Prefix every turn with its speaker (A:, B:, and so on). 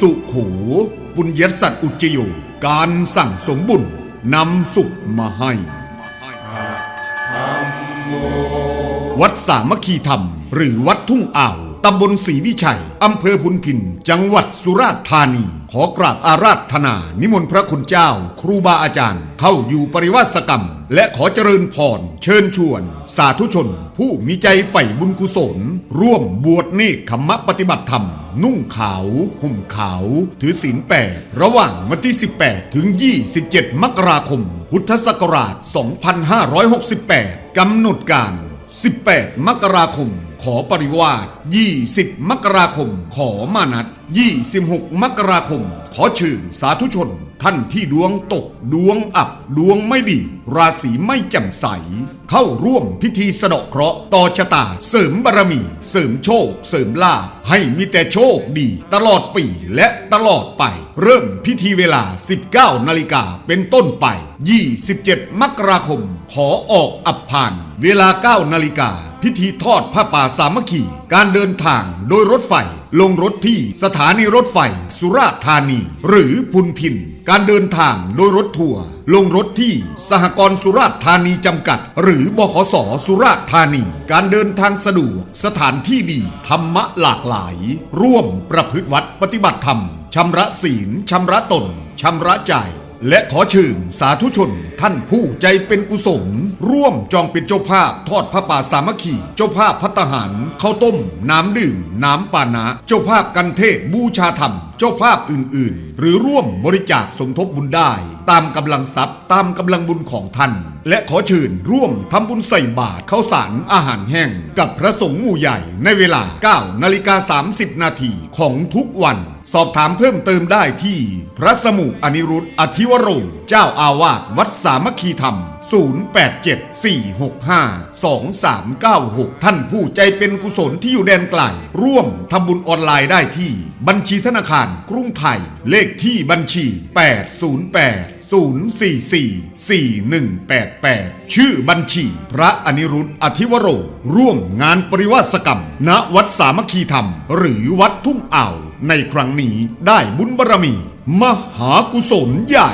A: สุขูบุญยสัตอุจจโยการสั่งสมบุญนำสุขมาให้ วัดสามัคคีธรรม หรือวัดทุ่งอ่าว ตำบลศรีวิชัย อำเภอพุนพิน จังหวัดสุราษฎร์ธานี ขอกราบอาราธนา นิมนต์พระคุณเจ้า ครูบาอาจารย์ เข้าอยู่ปริวาสกรรม และขอเจริญพร เชิญชวน สาธุชน ผู้มีใจใฝ่บุญกุศล ร่วมบวชเนกขมมะปฏิบัติธรรม นุ่งขาว ห่มขาว ถือศีลแปดระหว่างวันที่ 18 ถึง 27 มกราคม พุทธศักราช 2568 กำหนดการ 18 มกราคม ขอปริวาส20 มกราคม ขอมานัด 26 มกราคม ขอเชิญสาธุชน ท่านที่ดวงตก ดวงอับ ดวงไม่ดี ราศีไม่แจ่มใส เข้าร่วมพิธีสะเดาะเคราะห์ต่อชะตา เสริมบารมี เสริมโชค เสริมลาภให้มีแต่โชคดี ตลอดปีและตลอดไป เริ่มพิธีเวลา 19 นาฬิกาเป็นต้นไป 27 มกราคม ขอออกอับผ่าน เวลา 9 นาฬิกา พิธีทอดผ้าป่าสามัคคี การเดินทางโดยรถไฟ ลงรถที่สถานีรถไฟ สุราษฎร์ธานี หรือพุนพิน การเดินทางโดยรถทัวร์ลงรถที่สหกรณ์สุราษฎร์ธานีจำกัด หรือบขสสุราษฎร์ธานี การเดินทางสะดวก สถานที่ดี ธรรมะหลากหลาย ร่วมประพฤติวัดปฏิบัติธรรมชำระศีลชำระตนชำระใจ และขอเชิญสาธุชน ท่านผู้ใจเป็นกุศล ร่วมจองเป็นเจ้าภาพทอดพระป่าสามัคคีเจ้าภาพพัตหารข้าวต้ม น้ำดื่ม น้ำปานะ เจ้าภาพกันเทศบูชาธรรม เจ้าภาพอื่น ๆ หรือร่วมบริจาคสมทบบุญได้ ตามกำลังทรัพย์ตามกำลังบุญของท่าน และขอเชิญร่วมทำบุญใส่บาตรข้าวสารอาหารแห้ง กับพระสงฆ์หมู่ใหญ่ในเวลา 9 นาฬิกา 30 นาทีของทุกวัน สอบถามเพิ่มเติมได้ที่ พระสมุอนิรุตอธิวโรเจ้าอาวาสวัดสามัคคีธรรม 0874652396 ท่านผู้ใจเป็นกุศลที่อยู่แดนไกล ร่วมทำบุญออนไลน์ได้ที่ บัญชีธนาคารกรุงไทย เลขที่บัญชี 808 0444188 ชื่อบัญชี พระอนิรุตอธิวโร ร่วมงานปริวาสกรรม ณวัดสามัคคีธรรม หรือวัดทุ่งอ่าว ในครั้งนี้ได้บุญบารมี มหากุศลใหญ่